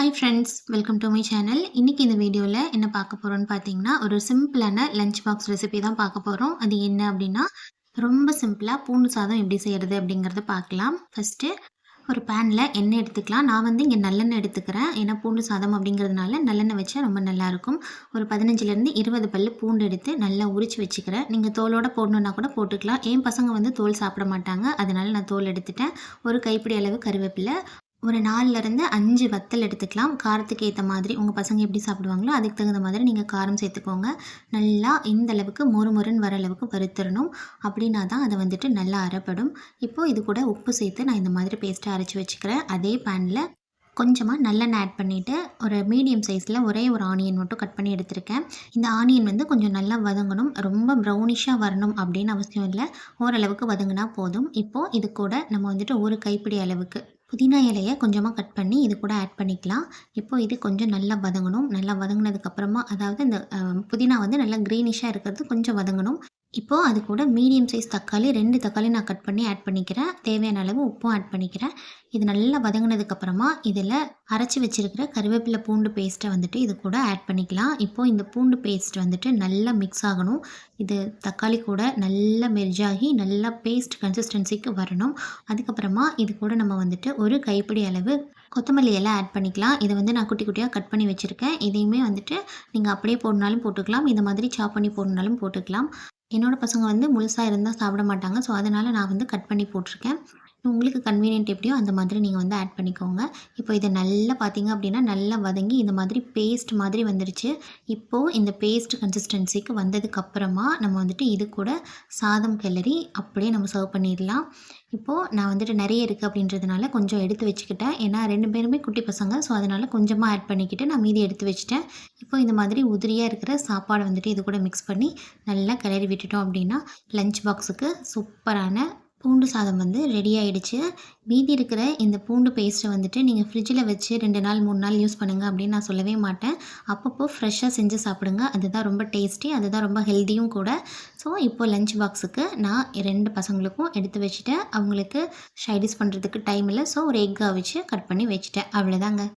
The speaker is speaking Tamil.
Hi friends welcome to my channel இன்றைக்கி இந்த வீடியோவில் என்ன பார்க்க போகிறோன்னு பார்த்தீங்கன்னா ஒரு சிம்பிளான லஞ்ச் பாக்ஸ் ரெசிபி தான் பார்க்க போகிறோம் அது என்ன அப்படின்னா ரொம்ப சிம்பிளாக பூண்டு சாதம் எப்படி செய்கிறது அப்படிங்கிறத பார்க்கலாம். ஃபஸ்ட்டு ஒரு பேனில் எண்ணெய் எடுத்துக்கலாம். நான் வந்து இங்கே நல்லெண்ணெய் எடுத்துக்கிறேன். ஏன்னா பூண்டு சாதம் அப்படிங்கிறதுனால நல்லெண்ணெய் வச்சா ரொம்ப நல்லாயிருக்கும். ஒரு பதினஞ்சுலேருந்து இருபது பல் பூண்டு எடுத்து நல்லா உரிச்சு வச்சுக்கிறேன். நீங்கள் தோலோடு போடணுன்னா கூட போட்டுக்கலாம். என் பசங்க வந்து தோல் சாப்பிட மாட்டாங்க. அதனால் நான் தோல் எடுத்துட்டேன். ஒரு கைப்பிடி அளவு கருவேப்பிலை ஒரு நாலுலேருந்து அஞ்சு வத்தல் எடுத்துக்கலாம். காரத்துக்கு ஏற்ற மாதிரி உங்கள் பசங்க எப்படி சாப்பிடுவாங்களோ அதுக்கு தகுந்த மாதிரி நீங்கள் காரம் சேர்த்துக்கோங்க. நல்லா இந்த அளவுக்கு மொறு மொறுன்னு வர அளவுக்கு வறுத்துடணும் அப்படின்னா தான் அதை வந்துட்டு நல்லா அரைப்படும். இப்போது இது கூட உப்பு சேர்த்து நான் இந்த மாதிரி பேஸ்ட்டாக அரைச்சி வச்சுக்கிறேன். அதே பேனில் கொஞ்சமாக நல்லெண்ணெய் ஆட் பண்ணிவிட்டு ஒரு மீடியம் சைஸில் ஒரே ஒரு ஆனியன் மட்டும் கட் பண்ணி எடுத்திருக்கேன். இந்த ஆனியன் வந்து கொஞ்சம் நல்லா வதங்கணும். ரொம்ப ப்ரௌனிஷாக வரணும் அப்படின்னு அவசியம் இல்லை. ஓரளவுக்கு வதங்கினா போதும். இப்போது இது கூட நம்ம வந்துட்டு ஒரு கைப்பிடி அளவுக்கு புதினா இலையை கொஞ்சமாக கட் பண்ணி இது கூட ஆட் பண்ணிக்கலாம். இப்போது இது கொஞ்சம் நல்லா வதங்கணும். நல்லா வதங்கினதுக்கப்புறமா அதாவது இந்த புதினா வந்து நல்லா க்ரீனிஷாக இருக்கிறது கொஞ்சம் வதங்கணும். இப்போது அது கூட மீடியம் சைஸ் தக்காளி ரெண்டு தக்காளி நான் கட் பண்ணி ஆட் பண்ணிக்கிறேன். தேவையான அளவு உப்பும் ஆட் பண்ணிக்கிறேன். இது நல்லா வதங்கினதுக்கப்புறமா இதில் அரைச்சி வச்சுருக்கிற கருவேப்பிலை பூண்டு பேஸ்ட்டை வந்துட்டு இது கூட ஆட் பண்ணிக்கலாம். இப்போது இந்த பூண்டு பேஸ்ட் வந்துட்டு நல்லா மிக்ஸ் ஆகணும். இது தக்காளி கூட நல்லா மெர்ஜாகி நல்லா பேஸ்ட் கன்சிஸ்டன்சிக்கு வரணும். அதுக்கப்புறமா இது கூட நம்ம வந்துட்டு ஒரு கைப்பிடி அளவு கொத்தமல்லி எல்லாம் ஆட் பண்ணிக்கலாம். இதை வந்து நான் குட்டி குட்டியாக கட் பண்ணி வச்சுருக்கேன். இதையுமே வந்துட்டு நீங்கள் அப்படியே போடணுனாலும் போட்டுக்கலாம். இந்த மாதிரி சாப் பண்ணி போடணுனாலும் போட்டுக்கலாம். என்னோடய பசங்க வந்து முழுசாக இருந்தால் சாப்பிட மாட்டாங்க. ஸோ அதனால் நான் வந்து கட் பண்ணி போட்டிருக்கேன். உங்களுக்கு கன்வீனியன்ட் எப்படியோ அந்த மாதிரி நீங்கள் வந்து ஆட் பண்ணிக்கோங்க. இப்போ இதை நல்லா பார்த்தீங்க அப்படின்னா நல்லா வதங்கி இந்த மாதிரி பேஸ்ட் மாதிரி வந்துருச்சு. இப்போது இந்த பேஸ்ட் கன்சிஸ்டன்சிக்கு வந்ததுக்கப்புறமா நம்ம வந்துட்டு இது கூட சாதம் கிளறி அப்படியே நம்ம சர்வ் பண்ணிடலாம். இப்போது நான் வந்துட்டு நிறைய இருக்குது அப்படின்றதுனால கொஞ்சம் எடுத்து வச்சுக்கிட்டேன். ஏன்னா ரெண்டு பேருமே குட்டி பசங்க ஸோ அதனால் கொஞ்சமாக ஆட் பண்ணிக்கிட்டு நான் மீதி எடுத்து வச்சுட்டேன். இப்போ இந்த மாதிரி உதிரியாக இருக்கிற சாப்பாடை வந்துட்டு இது கூட மிக்ஸ் பண்ணி நல்லா கிளறி விட்டுட்டோம் அப்படின்னா லஞ்ச் பாக்ஸுக்கு சூப்பரான பூண்டு சாதம் வந்து ரெடி ஆகிடுச்சு மீதி இருக்கிற இந்த பூண்டு பேஸ்ட்டை வந்துட்டு நீங்கள் ஃப்ரிட்ஜில் வச்சு ரெண்டு நாள் மூணு நாள் யூஸ் பண்ணுங்கள் அப்படின்னு நான் சொல்லவே மாட்டேன். அப்பப்போ ஃப்ரெஷ்ஷாக செஞ்சு சாப்பிடுங்க. அதுதான் ரொம்ப டேஸ்டி அதுதான் ரொம்ப ஹெல்த்தியும் கூட. ஸோ இப்போ லஞ்ச் பாக்ஸுக்கு நான் ரெண்டு பசங்களுக்கும் எடுத்து வச்சுட்டேன். அவங்களுக்கு ஷைடிஸ் பண்ணுறதுக்கு டைம் இல்லை. ஸோ ஒரு எக் வச்சு கட் பண்ணி வச்சுட்டேன். அவ்வளோதாங்க